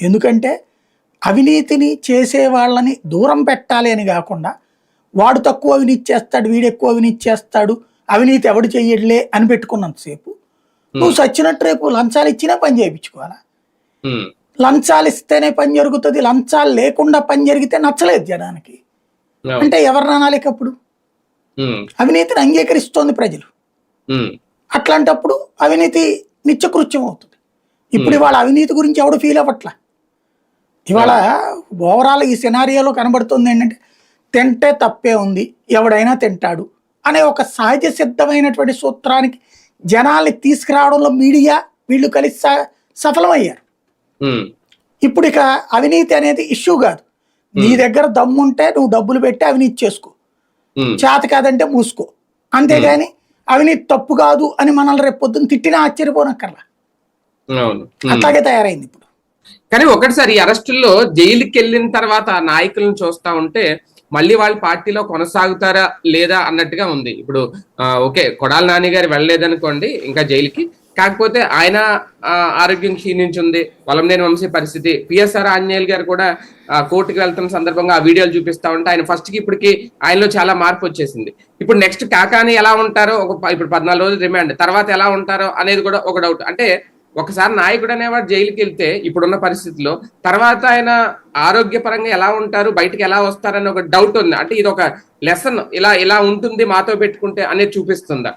ఎందుకంటే అవినీతిని చేసే వాళ్ళని దూరం పెట్టాలి అని కాకుండా వాడు తక్కువ అవినీతి చేస్తాడు వీడు ఎక్కువ అవినీతి చేస్తాడు అవినీతి ఎవడు చెయ్యట్లే అని పెట్టుకున్నంతసేపు నువ్వు సచ్చినట్టు రేపు లంచాలు ఇచ్చినా పని చేయించుకోవాలా? లంచాలు ఇస్తేనే పని జరుగుతుంది లంచాలు లేకుండా పని జరిగితే నచ్చలేదు జనానికి. అంటే ఎవరు అనాలిక అప్పుడు? అవినీతిని అంగీకరిస్తోంది ప్రజలు. అట్లాంటప్పుడు అవినీతి నిత్యకృత్యం అవుతుంది. ఇప్పుడు ఇవాళ అవినీతి గురించి ఎవడు ఫీల్ అవ్వట్లా? ఇవాళ ఓవరాల్ ఈ సినారియోలో కనబడుతుంది ఏంటంటే తింటే తప్పే ఉంది ఎవడైనా తింటాడు అనే ఒక సహజ సిద్ధమైనటువంటి సూత్రానికి జనాల్ని తీసుకురావడంలో మీడియా వీళ్ళు కలిసి సఫలమయ్యారు. ఇప్పుడు ఇక అవినీతి అనేది ఇష్యూ కాదు. నీ దగ్గర దమ్ముంటే నువ్వు డబ్బులు పెట్టి అవినీతి చేసుకో. చేత కాదంటే మూసుకో. అంతేగాని అవినీతి తప్పు కాదు అని మనల్ని రేపు పొద్దున్న తిట్టినా ఆశ్చర్యపోనక్కర్లా. అట్లాగే తయారైంది ఇప్పుడు. కానీ ఒకటిసారి ఈ అరెస్టుల్లో జైలుకి వెళ్ళిన తర్వాత నాయకులను చూస్తా ఉంటే మళ్ళీ వాళ్ళ పార్టీలో కొనసాగుతారా లేదా అన్నట్టుగా ఉంది. ఇప్పుడు ఓకే కొడాల నాని గారు వెళ్ళలేదనుకోండి ఇంకా జైలుకి. కాకపోతే ఆయన ఆ, ఆరోగ్యం క్షీణించింది. వలంనేని వంశీ పరిస్థితి. పిఎస్ఆర్ ఆంజనేయులు గారు కూడా కోర్టుకి కోర్టుకు వెళ్తున్న సందర్భంగా ఆ వీడియోలు చూపిస్తా ఉంటే ఆయన ఫస్ట్కి ఇప్పటికి ఆయనలో చాలా మార్పు వచ్చేసింది. ఇప్పుడు నెక్స్ట్ కాకాని ఎలా ఉంటారో ఒక ఇప్పుడు పద్నాలుగు రోజులు రిమాండ్. తర్వాత ఎలా ఉంటారో అనేది కూడా ఒక డౌట్. అంటే ఒకసారి నాయకుడు అనేవాడు జైలుకి వెళ్తే ఇప్పుడున్న పరిస్థితిలో తర్వాత ఆయన ఆరోగ్యపరంగా ఎలా ఉంటారు బయటకు ఎలా వస్తారని ఒక డౌట్ ఉంది. అంటే ఇది ఒక లెసన్ ఇలా ఇలా ఉంటుంది మాతో పెట్టుకుంటే అనేది చూపిస్తుందా?